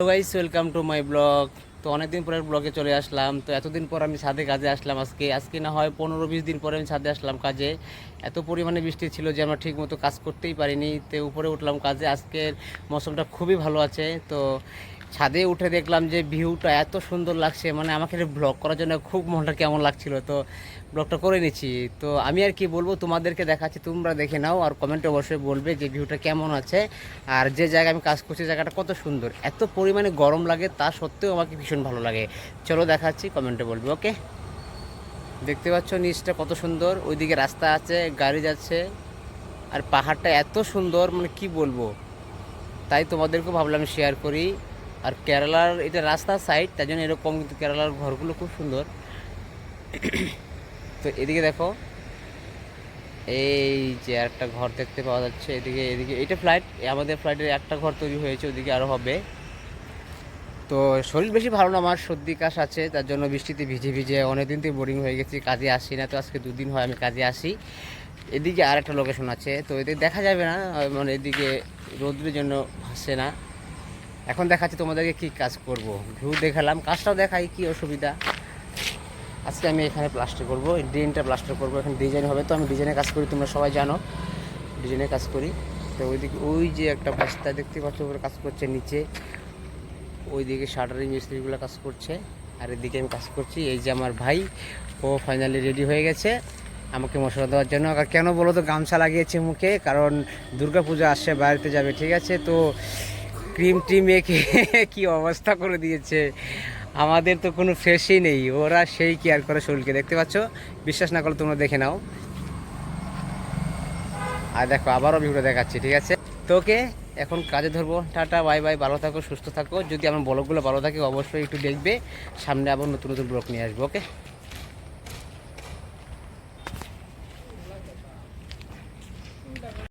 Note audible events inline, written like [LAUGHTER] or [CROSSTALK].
Guys welcome to my blog তো অনেকদিন পরের ব্লগে চলে আসলাম। তো এতদিন পর আমি ছাদে কাজে আসলাম আজকে। আজকে না হয় পনেরো বিশ দিন পরে আমি ছাদে আসলাম কাজে। এত পরিমাণে বৃষ্টি ছিল যে আমরা ঠিকমতো কাজ করতেই পারিনি। তো উপরে উঠলাম কাজে। আজকের মৌসুমটা খুবই ভালো আছে। তো ছাদে উঠে দেখলাম যে ভিউটা এত সুন্দর লাগছে মানে আমাকে ব্লগ করার জন্য খুব মনটা কেমন লাগছিল। তো ব্লগটা করে নিচ্ছি। তো আমি আর কি বলব, তোমাদেরকে দেখাচ্ছি, তোমরা দেখে নাও আর কমেন্টে অবশ্যই বলবে যে ভিউটা কেমন আছে আর যে জায়গায় আমি কাজ করছি জায়গাটা কত সুন্দর, এত পরিমাণে গরম লাগে তা সত্ত্বেও আমাকে ভীষণ ভালো লাগে। চলো দেখাচ্ছি কমেন্টে বলবে ওকে দেখতে পাচ্ছ নিচটা কত সুন্দর, ওইদিকে রাস্তা আছে, গাড়ি যাচ্ছে, আর পাহাড়টা এত সুন্দর মানে কি বলব? তাই তোমাদেরকেও ভাবলাম শেয়ার করি। আর কেরালার এটা রাস্তার সাইড তার জন্য এরকম কিন্তু কেরালার ঘরগুলো খুব সুন্দর। [CLEARS THROAT] তো এদিকে দেখো, এই যে একটা ঘর দেখতে পাওয়া যাচ্ছে, এদিকে এদিকে, এটা ফ্লাইট আমাদের ফ্লাইটের একটা ঘর তৈরি হয়েছে, ওদিকে আরও হবে। তো শরীর বেশি ভালো না, আমার সর্দি কাশ আছে, তার জন্য বৃষ্টিতে ভিজে ভিজে অনেকদিন থেকে বোরিং হয়ে গেছি, কাজে আসি না, তো আজকে দুদিন হয় আমি কাজে আসি। এদিকে আর একটা লোকেশন আছে, তো এদিকে দেখা যাবে না মানে এদিকে রোদ্রের জন্য ভাসছে না। এখন দেখাচ্ছি তোমাদেরকে কি কাজ করব। ভিউ দেখালাম, কাজটাও দেখাই কি অসুবিধা। আজকে আমি এখানে প্লাস্টার করব, এই ড্রেনটা প্লাস্টার করব, এখন ডিজাইন হবে। তো আমি ডিজাইনের কাজ করি, তোমরা সবাই জানো। ডিজাইনের কাজ করি। তো ওইদিকে, ওই যে একটা বাস্তা দেখতে পাচ্ছ উপরে কাজ করছে নিচে। ওইদিকে শাটারিং মিস্ত্রিগুলো কাজ করছে। আর এদিকে আমি কাজ করছি, এই যে আমার ভাই, ও ফাইনালি রেডি হয়ে গেছে। আমাকে মশলা দেওয়ার জন্য। কেন বলো তো, গামছা লাগিয়েছে মুখে, কারণ দুর্গা পূজা আসছে, বাড়িতে যাবে, ঠিক আছে? তো ক্রিম টিম মেখে [LAUGHS] কি অবস্থা করে দিয়েছে? আমাদের তো কোনো ফ্রেশই নেই। ওরা সেই কেয়ার করে শরীরকে। দেখতে পাচ্ছ? বিশ্বাস না করলে তোমরা দেখে নাও। আর দেখো, আবারও ভিডিও দেখাচ্ছি, ঠিক আছে? তোকে এখন কাজে ধরবো। টাটা, বাই বাই, ভালো থাকো, সুস্থ থাকো। যদি আমার ব্লগগুলো ভালো থাকে, অবশ্যই একটু দেখবে। সামনে আবার নতুন নতুন ব্লগ নিয়ে আসব, ওকে?